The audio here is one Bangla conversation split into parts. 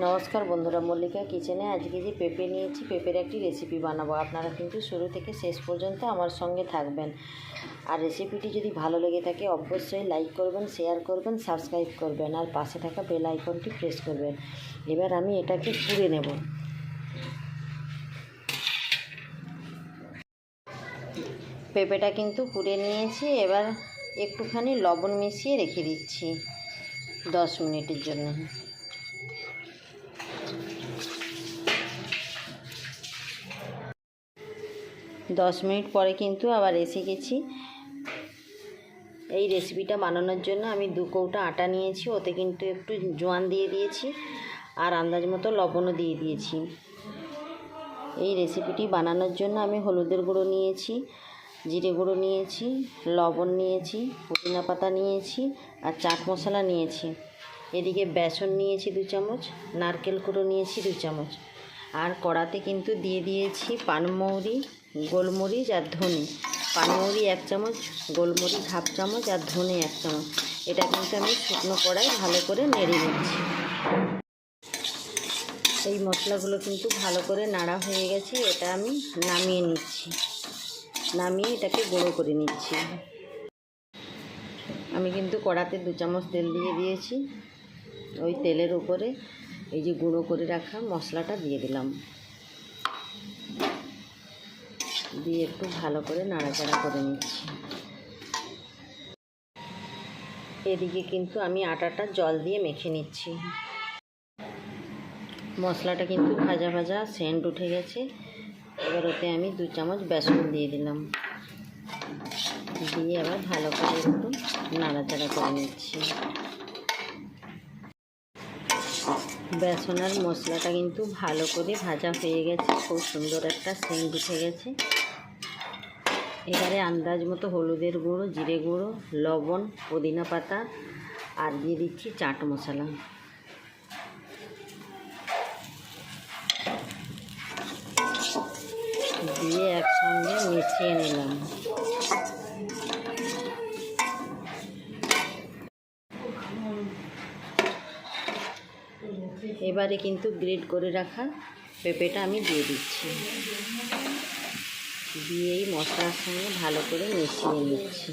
নমস্কার বন্ধুরা, মল্লিকা কিচেনে আজকে যে পেঁপে নিয়েছি, পেঁপের একটি রেসিপি বানাবো। আপনারা কিন্তু শুরু থেকে শেষ পর্যন্ত আমার সঙ্গে থাকবেন। আর রেসিপিটি যদি ভালো লেগে থাকে, অবশ্যই লাইক করবেন শেয়ার করবেন সাবস্ক্রাইব করবেন, আর পাশে থাকা বেল আইকনটি প্রেস করবেন। এবার আমি এটাকে পুড়ে নেব। পেঁপেটা কিন্তু পুড়ে নিয়েছি, এবার একটুখানি লবণ মিশিয়ে রেখে দিচ্ছি, দশ মিনিটের জন্য। দশ মিনিট পরে কিন্তু আবার এসে গেছি। এই রেসিপিটা বানানোর জন্য আমি দু কৌটা আটা নিয়েছি, ওতে কিন্তু একটু জোয়ান দিয়ে দিয়েছি আর আন্দাজ মতো লবণও দিয়ে দিয়েছি। এই রেসিপিটি বানানোর জন্য আমি হলুদের গুঁড়ো নিয়েছি, জিরে গুঁড়ো নিয়েছি, লবণ নিয়েছি, পুদিনা পাতা নিয়েছি আর চাট মশলা নিয়েছি। এদিকে বেসন নিয়েছি দু চামচ, নারকেল গুঁড়ো নিয়েছি দু চামচ। আর কড়াতে কিন্তু দিয়ে দিয়েছি পানমৌরি গোলমরিচ আর ধনে। পানমরি এক চামচ, গোলমরিচ হাফ চামচ আর ধনে এক চামচ। এটা কিন্তু আমি শুকনো কড়াই ভালো করে নেড়ে নিচ্ছি। এই মশলাগুলো কিন্তু ভালো করে নাড়া হয়ে গেছে, এটা আমি নামিয়ে নিচ্ছি। নামিয়ে এটাকে গুঁড়ো করে নিচ্ছি। আমি কিন্তু কড়াতে দু চামচ তেল দিয়ে দিয়েছি। ওই তেলের উপরে এই যে গুঁড়ো করে রাখা মশলাটা দিয়ে দিলাম। দিয়ে একটু ভালো করে নাড়াচাড়া করে নিচ্ছি। এদিকে কিন্তু আমি আটাটা জল দিয়ে মেখে নিচ্ছি। মশলাটা কিন্তু ভাজা ভাজা সেন্ট উঠে গেছে। এবার ওতে আমি দু চামচ বেসন দিয়ে দিলাম। দিয়ে আবার ভালো করে একটু নাড়াচাড়া করে নিচ্ছি। বেসন আর মশলাটা কিন্তু ভালো করে ভাজা হয়ে গেছে। খুব সুন্দর একটা সেন্ট উঠে গেছে। এবারে আন্দাজ মতো হলুদের গুঁড়ো, জিরে গুঁড়ো, লবণ, পুদিনা পাতা আর দিয়ে দিচ্ছি চাট মশলা। দিয়ে একসঙ্গে মিশিয়ে নিলাম। এবারে কিন্তু গ্রেড করে রাখা পেঁপেটা আমি দিয়ে দিচ্ছি। দিয়ে এই মশলার সঙ্গে ভালো করে মিশিয়ে নিচ্ছি।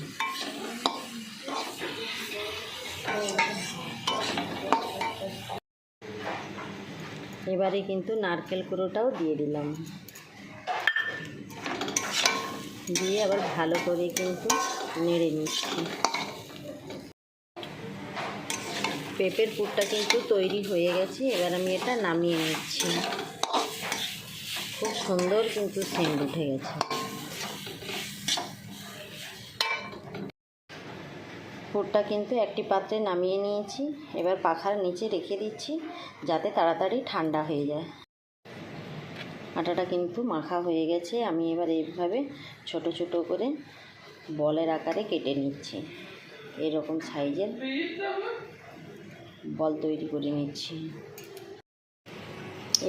এবারে কিন্তু নারকেল কুড়োটাও দিয়ে দিলাম। দিয়ে আবার ভালো করে কিন্তু নেড়ে নিচ্ছি। পেঁপের পুরটা কিন্তু তৈরি হয়ে গেছে, এবার আমি এটা নামিয়ে নিচ্ছি। সুন্দর কিন্তু সেন্ট উঠে গেছে। পুরটা কিন্তু একটি পাত্রে নামিয়ে নিয়েছি। এবার পাখার নিচে রেখে দিচ্ছি যাতে তাড়াতাড়ি ঠান্ডা হয়ে যায়। আটাটা কিন্তু মাখা হয়ে গেছে। আমি এবার এইভাবে ছোট ছোট করে বলের আকারে কেটে নিচ্ছি। এরকম সাইজের বল তৈরি করে নিচ্ছি।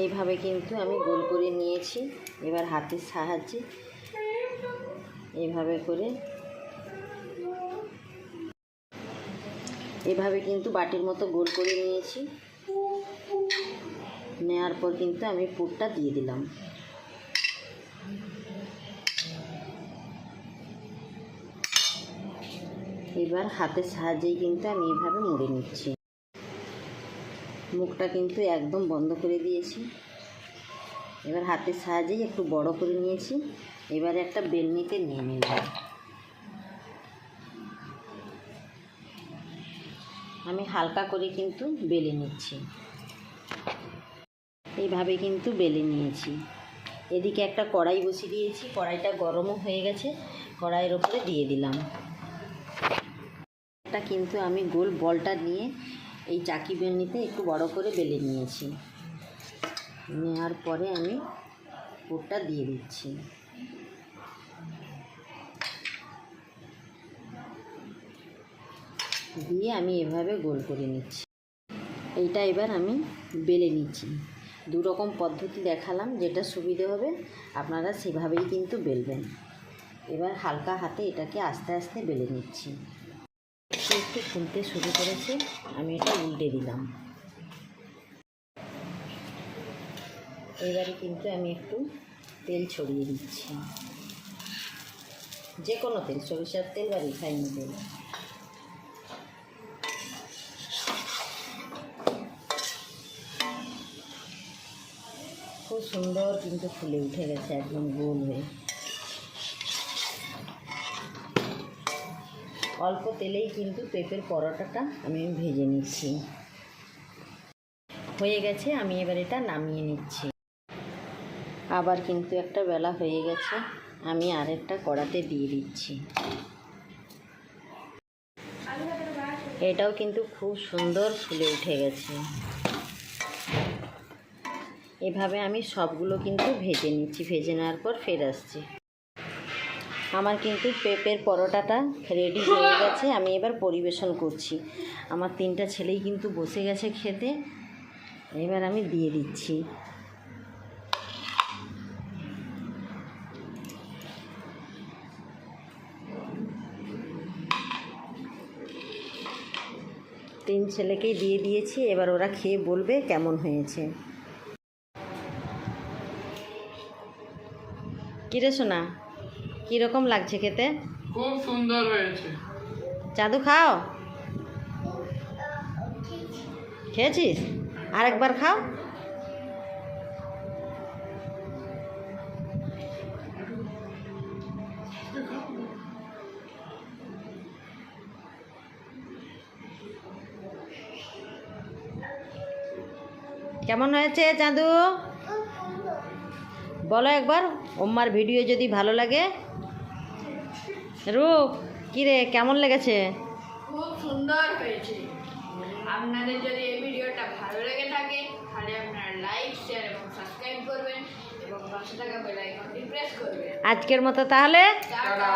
এইভাবে কিন্তু আমি গোল করে নিয়েছি। এবার হাতের সাহায্যে এইভাবে করে। এভাবে কিন্তু বাটির মতো গোল করে নিয়েছি। নেওয়ার পর কিন্তু আমি পুরটা দিয়ে দিলাম। এবার হাতের সাহায্যেই কিন্তু আমি এইভাবে মুড়ে নিচ্ছি। মুখটা কিন্তু একদম বন্ধ করে দিয়েছি। এবার হাতের সাহায্যেই একটু বড় করে নিয়েছি। এবারে একটা বেলনিতে নিয়ে নেব। আমি হালকা করে কিন্তু বেলে নিচ্ছি। এইভাবে কিন্তু বেলে নিয়েছি। এদিকে একটা কড়াই বসিয়ে দিয়েছি। কড়াইটা গরমও হয়ে গেছে। কড়াইয়ের ওপরে দিয়ে দিলাম। এটা কিন্তু আমি গোল বলটা নিয়ে এই চাকি বেলনিতে একটু বড় করে বেলে নিয়েছি। নেওয়ার পরে আমি পুরটা দিয়ে দিচ্ছি। দিয়ে আমি এভাবে গোল করে নিচ্ছি। এইটা এবার আমি বেলে নিচ্ছি। দু রকম পদ্ধতি দেখালাম যেটা সুবিধে হবে, আপনারা সেভাবেই কিন্তু বেলবেন। এবার হালকা হাতে এটাকে আস্তে আস্তে বেলে নিচ্ছি। একটু একটু ফুলতে শুরু করেছে, আমি এটা উল্টে দিলাম। এবারে কিন্তু আমি একটু তেল ছড়িয়ে দিচ্ছি। যে কোনো তেল, সরিষার তেল বা রিফাইন তেল। খুব সুন্দর কিন্তু ফুলে উঠে গেছে, একদম গোল হয়ে। অল্প তেলেই কিন্তু পেঁপের পরোটাটা আমি ভেজে নিচ্ছি। হয়ে গেছে, আমি এবার এটা নামিয়ে নিচ্ছি। আবার কিন্তু একটা বেলা হয়ে গেছে, আমি আরেকটা কড়াতে দিয়ে দিচ্ছি। এটাও কিন্তু খুব সুন্দর ফুলে উঠে গেছে। এভাবে আমি সবগুলো কিন্তু ভেজে নিচ্ছি, ভেজে নেওয়ার পর ফের আসছি। আমার কিন্তু পেঁপের পরোটাটা রেডি হয়ে গেছে, আমি এবার পরিবেশন করছি। আমার তিনটা ছেলেই কিন্তু বসে গেছে খেতে, এবার আমি দিয়ে দিচ্ছি। তিন ছেলেকেই দিয়ে দিয়েছি, এবার ওরা খেয়ে বলবে কেমন হয়েছে। কিরে শোনা কীরকম লাগছে খেতে? খুব সুন্দর হয়েছে। জাদু খাও? খেয়েছিস? আরেকবার খাও। কেমন হয়েছে চাঁদু? বলো একবার ওম্মার ভিডিও যদি ভালো লাগে। রূপ কিরে কেমন লেগেছে? খুব সুন্দর হয়েছে। আপনাদের যদি এই ভিডিওটা ভালো লেগে থাকে তাহলে আপনারা লাইক শেয়ার এবং সাবস্ক্রাইব করবেন এবং পাশে থাকা বেল আইকনটি প্রেস করবেন। আজকের মতো তাহলে টাটা।